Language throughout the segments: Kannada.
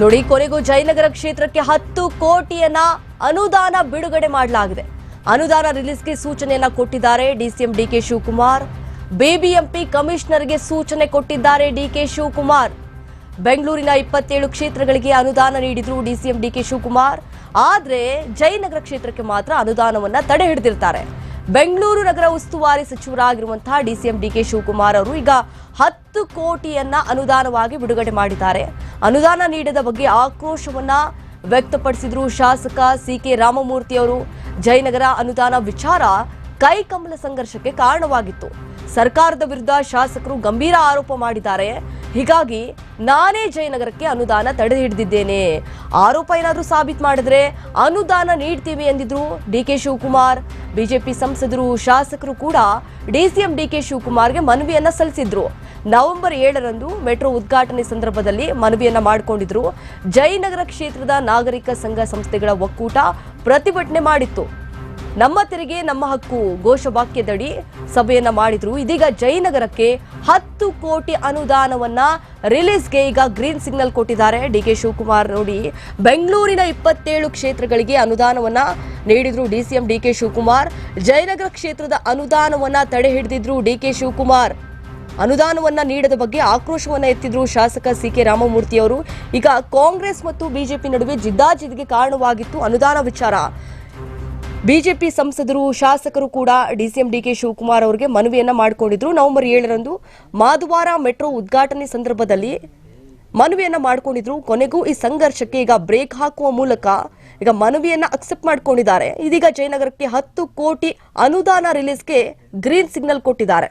ನೋಡಿ ಕೊನೆಗೂ ಜಯನಗರ ಕ್ಷೇತ್ರಕ್ಕೆ ಹತ್ತು ಕೋಟಿಯನ್ನ ಅನುದಾನ ಬಿಡುಗಡೆ ಮಾಡಲಾಗಿದೆ. ಅನುದಾನ ರಿಲೀಸ್ಗೆ ಸೂಚನೆಯನ್ನ ಕೊಟ್ಟಿದ್ದಾರೆ DCM D K Shivakumar. BBMP ಕಮಿಷನರ್ಗೆ ಸೂಚನೆ ಕೊಟ್ಟಿದ್ದಾರೆ ಡಿಕೆ ಶಿವಕುಮಾರ್. ಬೆಂಗಳೂರಿನ ಇಪ್ಪತ್ತೇಳು ಕ್ಷೇತ್ರಗಳಿಗೆ ಅನುದಾನ ನೀಡಿದ್ರು ಡಿಸಿಎಂ ಡಿಕೆ ಶಿವಕುಮಾರ್. ಆದ್ರೆ ಜಯನಗರ ಕ್ಷೇತ್ರಕ್ಕೆ ಮಾತ್ರ ಅನುದಾನವನ್ನ ತಡೆ ಹಿಡಿದಿರ್ತಾರೆ. ಬೆಂಗಳೂರು ನಗರ ಉಸ್ತುವಾರಿ ಸಚಿವರಾಗಿರುವಂತಹ ಡಿಸಿಎಂ ಡಿಕೆ ಶಿವಕುಮಾರ್ ಅವರು ಈಗ ಹತ್ತು ಕೋಟಿಯನ್ನ ಅನುದಾನವಾಗಿ ಬಿಡುಗಡೆ ಮಾಡಿದ್ದಾರೆ. ಅನುದಾನ ನೀಡದ ಬಗ್ಗೆ ಆಕ್ರೋಶವನ್ನ ವ್ಯಕ್ತಪಡಿಸಿದ್ರು ಶಾಸಕ ಸಿ ಕೆ ರಾಮಮೂರ್ತಿ ಅವರು. ಜಯನಗರ ಅನುದಾನ ವಿಚಾರ ಕೈಕಮಲ ಸಂಘರ್ಷಕ್ಕೆ ಕಾರಣವಾಗಿತ್ತು. ಸರ್ಕಾರದ ವಿರುದ್ಧ ಶಾಸಕರು ಗಂಭೀರ ಆರೋಪ ಮಾಡಿದ್ದಾರೆ. ಹೀಗಾಗಿ ನಾನೇ ಜಯನಗರಕ್ಕೆ ಅನುದಾನ ತಡೆ ಹಿಡಿದಿದ್ದೇನೆ. ಆರೋಪ ಏನಾದರೂ ಸಾಬೀತು ಮಾಡಿದ್ರೆ ಅನುದಾನ ನೀಡ್ತೀವಿ ಎಂದಿದ್ರು ಡಿ ಕೆ ಶಿವಕುಮಾರ್. ಬಿಜೆಪಿ ಸಂಸದರು, ಶಾಸಕರು ಕೂಡ ಡಿಸಿಎಂ ಡಿ ಕೆ ಶಿವಕುಮಾರ್ಗೆ ಮನವಿಯನ್ನ ಸಲ್ಲಿಸಿದ್ರು. ನವೆಂಬರ್ ಏಳರಂದು ಮೆಟ್ರೋ ಉದ್ಘಾಟನೆ ಸಂದರ್ಭದಲ್ಲಿ ಮನವಿಯನ್ನ ಮಾಡಿಕೊಂಡಿದ್ರು. ಜಯನಗರ ಕ್ಷೇತ್ರದ ನಾಗರಿಕ ಸಂಘ ಸಂಸ್ಥೆಗಳ ಒಕ್ಕೂಟ ಪ್ರತಿಭಟನೆ ಮಾಡಿತ್ತು. ನಮ್ಮ ತೆರಿಗೆ, ನಮ್ಮ ಹಕ್ಕು, ಘೋಷವಾಕ್ಯದಡಿ ಸಭೆಯನ್ನ ಮಾಡಿದ್ರು. ಇದೀಗ ಜಯನಗರಕ್ಕೆ ಹತ್ತು ಕೋಟಿ ಅನುದಾನವನ್ನ ರಿಲೀಸ್ಗೆ ಈಗ ಗ್ರೀನ್ ಸಿಗ್ನಲ್ ಕೊಟ್ಟಿದ್ದಾರೆ. ಡಿ ಕೆ ಶಿವಕುಮಾರ್ ನೋಡಿ, ಬೆಂಗಳೂರಿನ ಇಪ್ಪತ್ತೇಳು ಕ್ಷೇತ್ರಗಳಿಗೆ ಅನುದಾನವನ್ನ ನೀಡಿದ್ರು ಎಂ ಡಿ ಕೆ ಶಿವಕುಮಾರ್. ಜಯನಗರ ಕ್ಷೇತ್ರದ ಅನುದಾನವನ್ನ ತಡೆ ಹಿಡಿದಿದ್ರು ಡಿ ಕೆ ಶಿವಕುಮಾರ್. ಅನುದಾನವನ್ನ ನೀಡದ ಬಗ್ಗೆ ಆಕ್ರೋಶವನ್ನ ಎತ್ತಿದ್ರು ಶಾಸಕ ಸಿ ಕೆ ರಾಮಮೂರ್ತಿ ಅವರು. ಈಗ ಕಾಂಗ್ರೆಸ್ ಮತ್ತು ಬಿಜೆಪಿ ನಡುವೆ ಜಿದ್ದಾಜಿದ್ದಿಗೆ ಕಾರಣವಾಗಿತ್ತು ಅನುದಾನ ವಿಚಾರ. ಬಿಜೆಪಿ ಸಂಸದರು, ಶಾಸಕರು ಕೂಡ ಡಿಸಿಎಂ ಡಿಕೆ ಶಿವಕುಮಾರ್ ಅವರಿಗೆ ಮನವಿಯನ್ನ ಮಾಡಿಕೊಂಡಿದ್ರು. ನವೆಂಬರ್ ಏಳರಂದು ಮಾದುವಾರ ಮೆಟ್ರೋ ಉದ್ಘಾಟನೆ ಸಂದರ್ಭದಲ್ಲಿ ಮನವಿಯನ್ನ ಮಾಡಿಕೊಂಡಿದ್ರು. ಕೊನೆಗೂ ಈ ಸಂಘರ್ಷಕ್ಕೆ ಈಗ ಬ್ರೇಕ್ ಹಾಕುವ ಮೂಲಕ ಈಗ ಮನವಿಯನ್ನ ಅಕ್ಸೆಪ್ಟ್ ಮಾಡ್ಕೊಂಡಿದ್ದಾರೆ. ಇದೀಗ ಜಯನಗರಕ್ಕೆ ಹತ್ತು ಕೋಟಿ ಅನುದಾನ ರಿಲೀಸ್ಗೆ ಗ್ರೀನ್ ಸಿಗ್ನಲ್ ಕೊಟ್ಟಿದ್ದಾರೆ.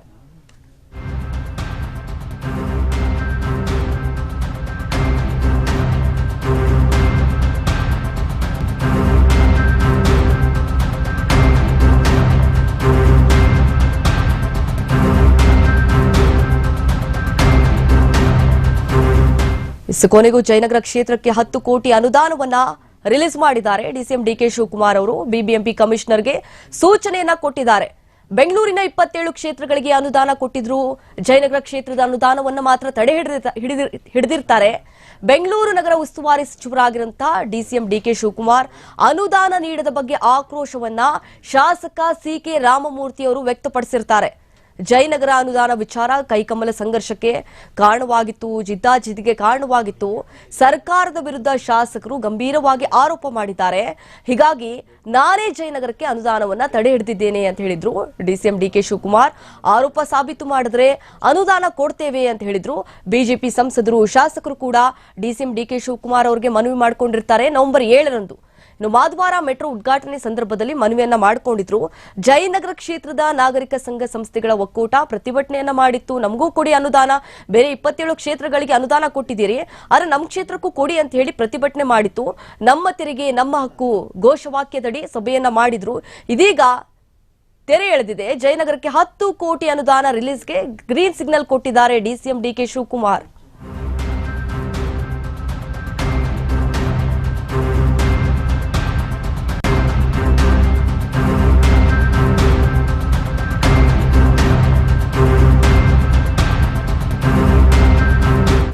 ಕೊನೆಗೂ ಜಯನಗರ ಕ್ಷೇತ್ರಕ್ಕೆ ಹತ್ತು ಕೋಟಿ ಅನುದಾನವನ್ನ ರಿಲೀಸ್ ಮಾಡಿದ್ದಾರೆ ಡಿಸಿಎಂ ಡಿಕೆ ಶಿವಕುಮಾರ್ ಅವರು. ಬಿಬಿಎಂಪಿ ಕಮಿಷನರ್ಗೆ ಸೂಚನೆಯನ್ನ ಕೊಟ್ಟಿದ್ದಾರೆ. ಬೆಂಗಳೂರಿನ ಇಪ್ಪತ್ತೇಳು ಕ್ಷೇತ್ರಗಳಿಗೆ ಅನುದಾನ ಕೊಟ್ಟಿದ್ರು. ಜಯನಗರ ಕ್ಷೇತ್ರದ ಅನುದಾನವನ್ನು ಮಾತ್ರ ತಡೆ ಹಿಡಿದಿರ್ತ- ಹಿಡಿದಿರ್- ಹಿಡಿದಿರ್ತಾರೆ. ಬೆಂಗಳೂರು ನಗರ ಉಸ್ತುವಾರಿ ಸಚಿವರಾಗಿರುವಂತಹ ಡಿಸಿಎಂ ಡಿಕೆ ಶಿವಕುಮಾರ್ ಅನುದಾನ ನೀಡದ ಬಗ್ಗೆ ಆಕ್ರೋಶವನ್ನ ಶಾಸಕ ಸಿ ಕೆ ರಾಮಮೂರ್ತಿ ಅವರು ವ್ಯಕ್ತಪಡಿಸಿರ್ತಾರೆ. ಜಯನಗರ ಅನುದಾನ ವಿಚಾರ ಕೈಕಮಲ ಸಂಘರ್ಷಕ್ಕೆ ಕಾರಣವಾಗಿತ್ತು, ಜಿದ್ದಾಜಿದ್ದಿಗೆ ಕಾರಣವಾಗಿತ್ತು. ಸರ್ಕಾರದ ವಿರುದ್ಧ ಶಾಸಕರು ಗಂಭೀರವಾಗಿ ಆರೋಪ ಮಾಡಿದ್ದಾರೆ. ಹೀಗಾಗಿ ನಾನೇ ಜಯನಗರಕ್ಕೆ ಅನುದಾನವನ್ನ ತಡೆ ಹಿಡಿದಿದ್ದೇನೆ ಅಂತ ಹೇಳಿದ್ರು. ಡಿಸಿಎಂ ಡಿಕೆ ಶಿವಕುಮಾರ್ ಆರೋಪ ಸಾಬೀತು ಮಾಡಿದ್ರೆ ಅನುದಾನ ಕೊಡ್ತೇವೆ ಅಂತ ಹೇಳಿದ್ರು. ಬಿಜೆಪಿ ಸಂಸದರು, ಶಾಸಕರು ಕೂಡ ಡಿಸಿಎಂ ಡಿಕೆ ಶಿವಕುಮಾರ್ ಅವರಿಗೆ ಮನವಿ ಮಾಡಿಕೊಂಡಿರ್ತಾರೆ ನವೆಂಬರ್ ಏಳರಂದು. ಮಾದ್ವಾರ ಮೆಟ್ರೋ ಉದ್ಘಾಟನೆ ಸಂದರ್ಭದಲ್ಲಿ ಮನವಿಯನ್ನ ಮಾಡಿಕೊಂಡಿದ್ರು. ಜಯನಗರ ಕ್ಷೇತ್ರದ ನಾಗರಿಕ ಸಂಘ ಸಂಸ್ಥೆಗಳ ಒಕ್ಕೂಟ ಪ್ರತಿಭಟನೆಯನ್ನ ಮಾಡಿತ್ತು. ನಮಗೂ ಕೊಡಿ ಅನುದಾನ. ಬೇರೆ ಇಪ್ಪತ್ತೇಳು ಕ್ಷೇತ್ರಗಳಿಗೆ ಅನುದಾನ ಕೊಟ್ಟಿದ್ದೀರಿ. ಆದ್ರೆ ನಮ್ಮ ಕ್ಷೇತ್ರಕ್ಕೂ ಕೊಡಿ ಅಂತ ಹೇಳಿ ಪ್ರತಿಭಟನೆ ಮಾಡಿತ್ತು. ನಮ್ಮ ತೆರಿಗೆ, ನಮ್ಮ ಹಕ್ಕು ಘೋಷವಾಕ್ಯದಡಿ ಸಭೆಯನ್ನ ಮಾಡಿದ್ರು. ಇದೀಗ ತೆರೆ ಎಳೆದಿದೆ. ಜಯನಗರಕ್ಕೆ ಹತ್ತು ಕೋಟಿ ಅನುದಾನ ರಿಲೀಸ್ಗೆ ಗ್ರೀನ್ ಸಿಗ್ನಲ್ ಕೊಟ್ಟಿದ್ದಾರೆ ಡಿಸಿಎಂ ಡಿಕೆ ಶಿವಕುಮಾರ್.